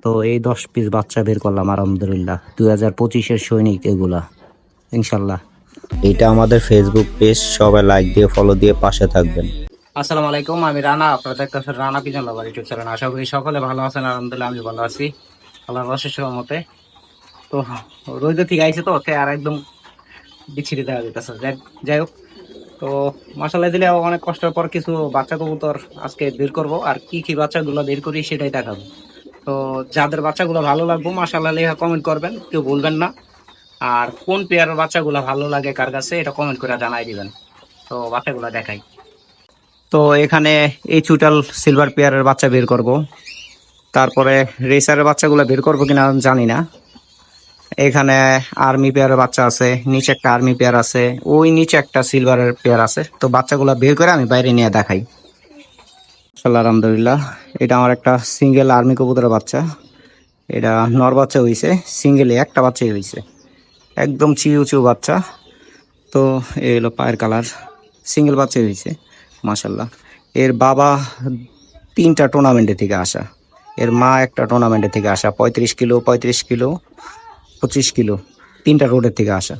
তো এই দশ পিস বাচ্চা বের করলাম আলহামদুলিল্লাহ। দুই হাজার পঁচিশের সৈনিক এগুলা। ইনশাল্লাহ। এটা আমাদের ফেসবুক পেজ সবাই লাইক দিয়ে ফলো দিয়ে পাশে থাকবেন। আসসালামু আলাইকুম আমি রানা আপনারা দেখতেছেন Rana pigeon lover YouTube channel আশা করি সকলে ভালো আছেন আলহামদুলিল্লাহ আমি ভালো আছি। আল্লাহর অশেষ মতে তো রোদ ঠিক আইছে তো সে আর একদম বিচ্ছিরি দেওয়া যেতেছে যাই- যাই হোক তো মশালা দিলে অনেক কষ্টের পর কিছু বাচ্চা কবুতর আজকে বের করব। আর কি কি বাচ্চাগুলো বের করি সেটাই দেখাবো। তো যাদের বাচ্চাগুলো ভালো লাগবে মাসাল্লাহ লেখা কমেন্ট করবেন, কেউ ভুলবেন না। আর কোন পেয়ারের বাচ্চাগুলো ভালো লাগে কার কাছে, এটা কমেন্ট করে জানাই দিবেন। তো বাচ্চাগুলো দেখাই। তো এখানে এই চুটাল সিলভার পেয়ারের বাচ্চা বের করব। তারপরে রেসারের বাচ্চাগুলো বের করব কিনা জানি না। এখানে আর্মি পেয়ারের বাচ্চা আছে, নিচে একটা আর্মি পেয়ার আছে, ওই নিচে একটা সিলভারের পেয়ার আছে। তো বাচ্চাগুলো বের করে আমি বাইরে নিয়ে দেখাই। মাশাআল্লাহ, আলহামদুলিল্লাহ। এটা আমার একটা সিঙ্গেল আর্মি কবুতরের বাচ্চা। এটা নর বাচ্চা হইছে সিঙ্গেলে একটা বাচ্চাই হইছে। একদম চিউ চিউ বাচ্চা। তো এ হলো পায়ের কালার সিঙ্গেল বাচ্চা হয়েছে মাসাল্লাহ এর বাবা তিনটা টুর্নামেন্টে থেকে আসা। এর মা একটা টুর্নামেন্টে থেকে আসা পঁয়ত্রিশ কিলো পঁয়ত্রিশ কিলো পঁচিশ কিলো। তিনটা রোডের থেকে আসা।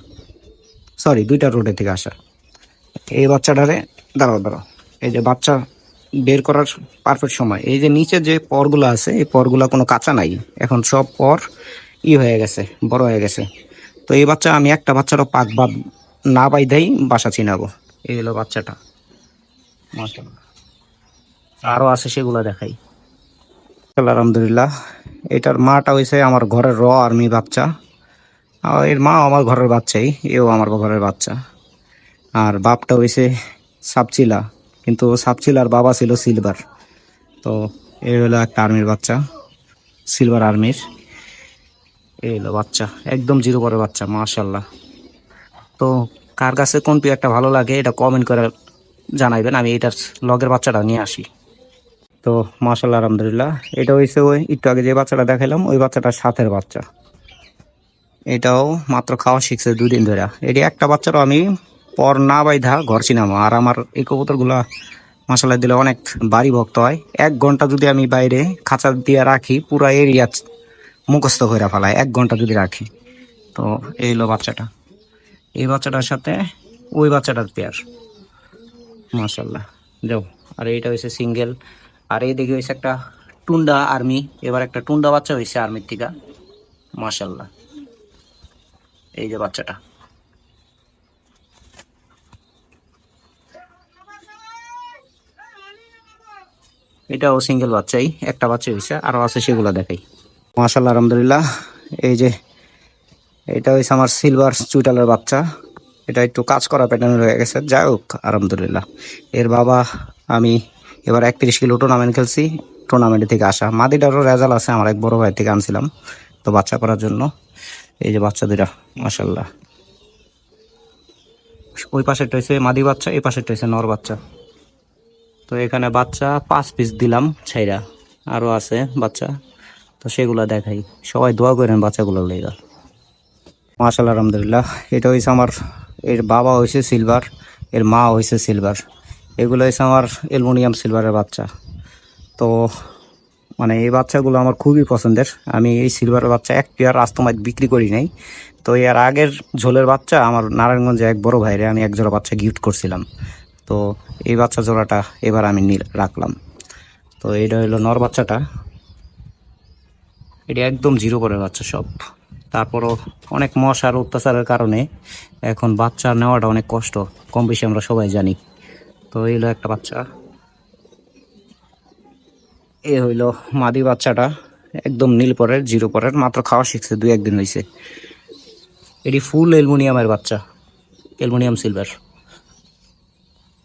সরি দুইটা রোডের থেকে আসা। এই বাচ্চাটারে দাঁড়াও দাঁড়াও। এই যে বাচ্চা বের করার পারফেক্ট সময়। এই যে নিচে যে পরগুলো আছে, এই পরগুলো কোনো কাঁচা নাই। এখন সব পর ই হয়ে গেছে, বড় হয়ে গেছে। তো এই বাচ্চা আমি একটা বাচ্চারও পাক বা না বাইদাই বাসা চিনাবো এই হলো বাচ্চাটা। মাশাআল্লাহ। আরও আছে সেগুলো দেখাই। আলহামদুলিল্লাহ এটার মাটা হয়েছে আমার ঘরের র আর্মি বাচ্চা। আর এর মা আমার ঘরের বাচ্চাই, এও আমার ঘরের বাচ্চা। আর বাপটা হয়েছে সাপচিলা। কিন্তু সাপ ছিল আর বাবা ছিল সিলভার তো এই হলো একটা আর্মির বাচ্চা সিলভার আর্মির এই হলো বাচ্চা, একদম জিরো পরের বাচ্চা মাশাল্লাহ তো কার কাছে কোন পেয়ারটা ভালো লাগে এটা কমেন্ট করে জানাইবেন, আমি এটার লগের বাচ্চাটা নিয়ে আসি। তো মাশাল্লাহ আলহামদুলিল্লাহ, এটা হয়েছে ওই, একটু আগে যে বাচ্চাটা দেখালাম ওই বাচ্চাটার সাথের বাচ্চা। এটাও মাত্র খাওয়া শিখছে দুই দিন ধরে। এটি একটা বাচ্চারও আমি পর না বাইধা ঘর চিনামো আর আমার এই কবুতরগুলা মশলা দিলে অনেক বাড়ি ভক্ত হয়। এক ঘণ্টা যদি আমি বাইরে খাঁচা দিয়ে রাখি, পুরো এরিয়া মুখস্থ করে ফেলায়, এক ঘণ্টা যদি রাখি। তো এই হলো বাচ্চাটা। এই বাচ্চাটার সাথে ওই বাচ্চাটার পেয়ার মাশাল্লাহ যাও। আর এইটা হয়েছে সিঙ্গেল আর এই দিকে হয়েছে একটা টুন্ডা আর্মি এবার একটা টুন্ডা বাচ্চা হয়েছে আর্মির থেকে। মাশাল্লাহ এই যে বাচ্চাটা। এটাও সিঙ্গেল বাচ্চাই, একটা বাচ্চা হয়েছে আরও আছে সেগুলো দেখাই। মাশাল্লাহ আলহামদুলিল্লাহ। এই যে, এটা হয়েছে আমার সিলভার চুইটালের বাচ্চা। এটা একটু কাজ করা প্যাটার্ন হয়ে গেছে। যাই হোক, আলহামদুলিল্লাহ। এর বাবা, আমি এবার একত্রিশ কিলো টুর্নামেন্ট খেলছি। টুর্নামেন্ট থেকে আসা। মাদিটারও রেজাল্ট আছে, আমার এক বড় ভাই থেকে আনছিলাম, তো বাচ্চা করার জন্য। এই যে বাচ্চা দুটা মাসাল্লাহ ওই পাশেরটা হয়েছে মাদি বাচ্চা, এই পাশেরটা হয়েছে নর বাচ্চা। তো এখানে বাচ্চা পাঁচ পিস দিলাম ছাইরা। আরও আছে বাচ্চা। তো সেগুলা দেখাই। সবাই দোয়া করেন বাচ্চাগুলো লেগা মাশাল্লাহ আলহামদুলিল্লাহ। এটা হয়েছে আমার, এর বাবা হয়েছে সিলভার এর মা হয়েছে সিলভার এগুলো হয়েছে আমার অ্যালুমিনিয়াম সিলভারের বাচ্চা। তো মানে এই বাচ্চাগুলো আমার খুবই পছন্দের। আমি এই সিলভারের বাচ্চা এক পেয়ার আস্তমায় বিক্রি করি নাই। তো এর আগের ঝোলের বাচ্চা আমার নারায়ণগঞ্জে এক বড় ভাইরে, আমি এক জোড়া বাচ্চা গিফট করছিলাম। তো এই বাচ্চা জোড়াটা এবার আমি রাখলাম। তো এটা হলো নর বাচ্চাটা। এটা একদম জিরো করে বাচ্চা সব। তারপরও অনেক মশার অত্যাচারের কারণে এখন বাচ্চা নেওয়াটা অনেক কষ্ট। কম বেশি আমরা সবাই জানি। তো এই হলো একটা বাচ্চা। এ হইল মাদি বাচ্চাটা। একদম নীল পরের, জিরো পরের, মাত্র খাওয়া শিখছে দুই একদিন হয়েছে এটি ফুল অ্যালুমিনিয়ামের বাচ্চা, অ্যালুমিনিয়াম সিলভার।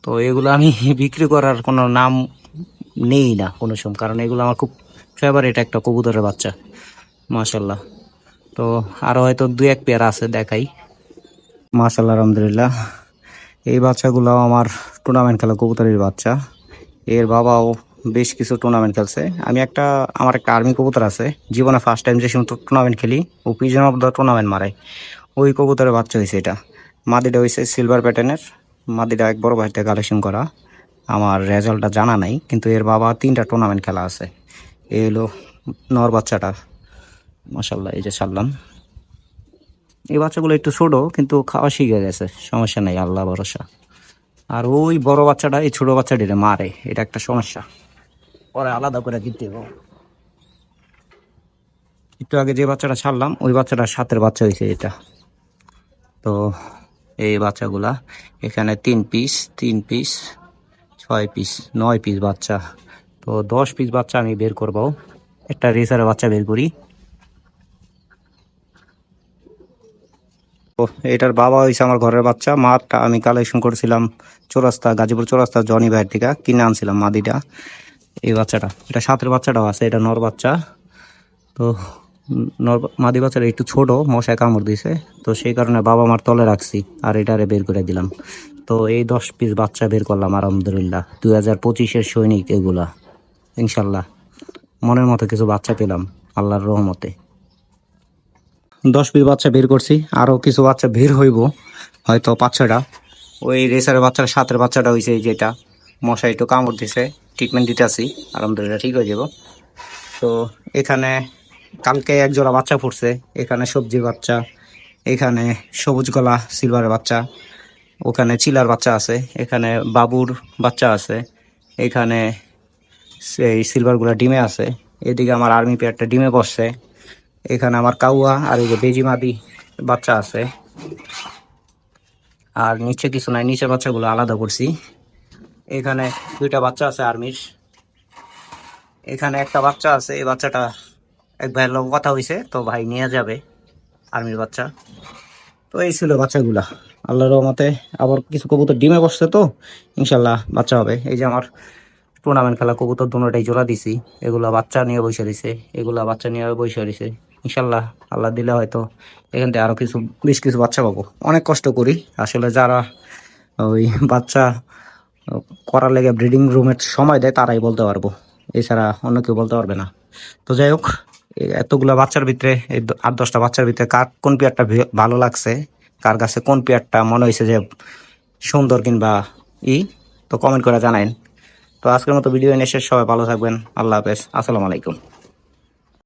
তো এগুলো আমি বিক্রি করার কোনো নাম নেই না কোনো সময়, কারণ এগুলো আমার খুব ফেভারিট একটা কবুতরের বাচ্চা মাশাল্লাহ তো আরও হয়তো দু এক পেয়ার আছে দেখাই। মাশাল্লাহ আলহামদুলিল্লাহ। এই বাচ্চাগুলো আমার টুর্নামেন্ট খেলা কবুতরের বাচ্চা। এর বাবাও বেশ কিছু টুর্নামেন্ট খেলছে। আমি একটা, আমার একটা আর্মি কবুতর আছে। জীবনে ফার্স্ট টাইম যে সময় টুর্নামেন্ট খেলি, ও পিজন অফ দ্য টুর্নামেন্ট মারাই ওই কবুতরের বাচ্চা হয়েছে এটা। মাদিটা হয়েছে সিলভার প্যাটার্নের মাদিটা এক বড় ভাইতে কালেকশন করা। আমার রেজাল্টটা জানা নাই, কিন্তু এর বাবা তিনটা টুর্নামেন্ট খেলা আছে। এই হলো নর বাচ্চাটা। মাসাল্লাহ এই যে ছাড়লাম এই বাচ্চাগুলো একটু ছোটো, কিন্তু খাওয়া শিখে গেছে, সমস্যা নেই, আল্লাহ ভরসা। আর ওই বড় বাচ্চাটা, এই ছোট বাচ্চাটিরে মারে, এটা একটা সমস্যা। পরে আলাদা করে দিতে হবে। একটু আগে যে বাচ্চাটা ছাড়লাম ওই বাচ্চাটা সাতের বাচ্চা হয়েছে এটা। তো এই বাচ্চাগুলা। এখানে তিন পিস তিন পিস ছয় পিস নয় পিস বাচ্চা। তো দশ পিস বাচ্চা আমি বের করব। একটা রেসারের বাচ্চা বের করি। এটার বাবা হয়েছে আমার ঘরের বাচ্চা। মাটা আমি কালেকশন করেছিলাম চৌরাস্তা, গাজীপুর চৌরাস্তা, জনি ভাইয়ের থেকে কিনে আনছিলাম মাদিটা। এই বাচ্চাটা, এটা সাতের বাচ্চাটাও আছে, এটা নর বাচ্চা। তো মাদি বাচ্চাটা একটু ছোট, মশায় কামড় দিছে তো সেই কারণে বাবা মার তলে রাখছি আর এটারে বের করে দিলাম। তো এই দশ পিস বাচ্চা বের করলাম, আলহামদুলিল্লাহ। দুই হাজার পঁচিশের সৈনিক এগুলা, ইনশাল্লাহ। মনের মতো কিছু বাচ্চা পেলাম, আল্লাহর রহমতে। দশ পিস বাচ্চা বের করছি আরও কিছু বাচ্চা বের হইব, হয়তো ছয়টা ওই রেসারের বাচ্চার সাতের বাচ্চাটা হয়েছে এই যেটা। মশাই একটু কামড় দিছে ট্রিটমেন্ট দিতে আসি আলহামদুলিল্লাহ ঠিক হয়ে যাব। তো এখানে কালকে এক জোড়া বাচ্চা ফুটছে, এখানে সবজির বাচ্চা, এখানে সবুজ গলা সিলভারের বাচ্চা, ওখানে চিলার বাচ্চা আছে, এখানে বাবুর বাচ্চা আছে, এখানে সেই সিলভারগুলা ডিমে আছে, এদিকে আমার আর্মি পেয়ারটা ডিমে বসছে, এখানে আমার কাউয়া আর এই যে বেজি মাদি বাচ্চা আছে। আর নিচে কিছু নাই, নিচের বাচ্চাগুলো আলাদা করছি। এখানে দুইটা বাচ্চা আছে আর্মির এখানে একটা বাচ্চা আছে, এই বাচ্চাটা এক ভাইয়ের কথা হয়েছে তো ভাই নিয়ে যাবে, আর্মির বাচ্চা। তো এই ছিল বাচ্চাগুলা। আল্লাহর রহমতে আবার কিছু কবুতর ডিমে বসছে তো ইনশাল্লাহ বাচ্চা হবে। এই যে আমার টুর্নামেন্ট খেলা কবুতর দুটোটাই জোড়া দিছি, এগুলা বাচ্চা নিয়ে বসে দিছে এগুলা বাচ্চা নিয়ে বসে দিছে ইনশাল্লাহ আল্লাহ দিলে হয়তো এখান থেকে আরও কিছু, বেশ কিছু বাচ্চা পাবো। অনেক কষ্ট করি, আসলে যারা ওই বাচ্চা করার লেগে ব্রিডিং রুমের সময় দেয়, তারাই বলতে পারব। এছাড়া অন্য কেউ বলতে পারবে না। তো যাই হোক এতগুলা বাচ্চার ভিতরে, এই আট, দশটা বাচ্চার ভিতরে কার কোন পেয়ারটা ভালো লাগছে, কার কাছে কোন পেয়ারটা মনে হয়েছে যে সুন্দর কিংবা ই, তো কমেন্ট করে জানাইন। তো আজকের মতো ভিডিও এনে শেষ, সবাই ভালো থাকবেন, আল্লাহ হাফেজ, আসসালামু আলাইকুম।